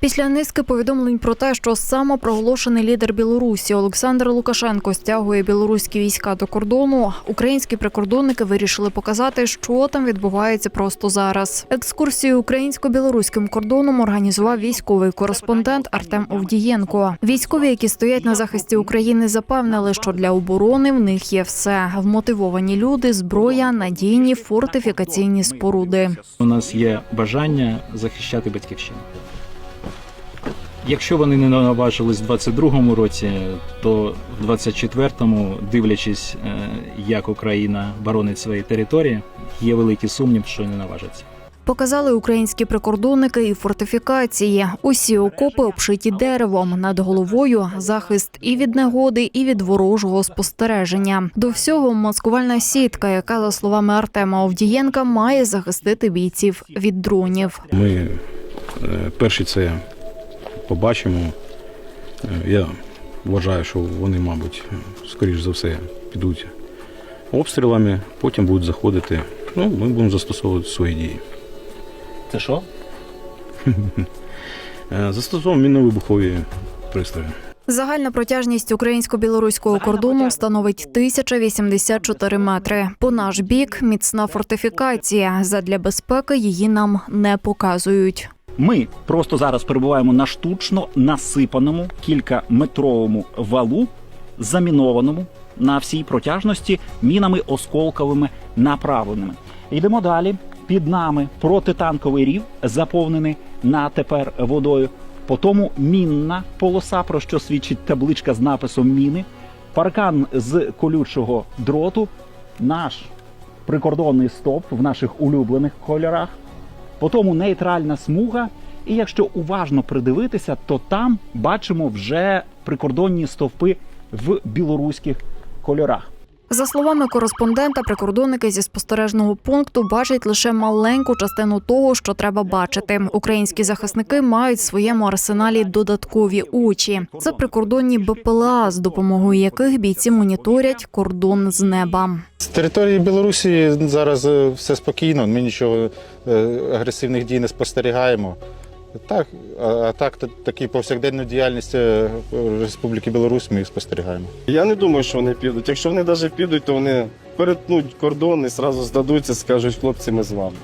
Після низки повідомлень про те, що самопроголошений лідер Білорусі Олександр Лукашенко стягує білоруські війська до кордону, українські прикордонники вирішили показати, що там відбувається просто зараз. Екскурсію українсько-білоруським кордоном організував військовий кореспондент Артем Овдієнко. Військові, які стоять на захисті України, запевнили, що для оборони в них є все: вмотивовані люди, зброя, надійні фортифікаційні споруди. У нас є бажання захищати батьківщину. Якщо вони не наважились в 22-му році, то в 24-му, дивлячись, е, як Україна боронить свої території, є великий сумнів, що не наважаться. Показали українські прикордонники і фортифікації. Усі окопи обшиті деревом. Над головою захист і від негоди, і від ворожого спостереження. До всього маскувальна сітка, яка, за словами Артема Овдієнка, має захистити бійців від дронів. Ми перші це побачимо. Е, Я вважаю, що вони, мабуть, скоріш за все, підуть обстрілами, потім будуть заходити. Ну, ми будемо застосовувати свої дії. Це що? Е, Застосовуємо мінно-вибухові пристрої. Загальна протяжність українсько-білоруського кордону становить 1084 метри. По наш бік міцна фортифікація. Задля безпеки її нам не показують. Ми просто зараз перебуваємо на штучно насипаному кількаметровому валу, замінованому на всій протяжності мінами осколковими направленими. Йдемо далі. Під нами протитанковий рів, заповнений на тепер водою. Потому мінна полоса, про що свідчить табличка з написом міни, паркан з колючого дроту, наш прикордонний стоп в наших улюблених кольорах. Потім нейтральна смуга. І якщо уважно придивитися, то там бачимо вже прикордонні стовпи в білоруських кольорах. За словами кореспондента, прикордонники зі спостережного пункту бачать лише маленьку частину того, що треба бачити. Українські захисники мають в своєму арсеналі додаткові очі. Це прикордонні БПЛА, з допомогою яких бійці моніторять кордон з неба. Території Білорусі зараз е, все спокійно, ми нічого е, агресивних дій не спостерігаємо. Так, а, так, та- такі повсякденну діяльність е, Республіки Білорусь ми спостерігаємо. Я не думаю, що вони підуть. Якщо вони навіть підуть, то вони перетнуть кордон і одразу здадуться, скажуть, хлопці, ми з вами.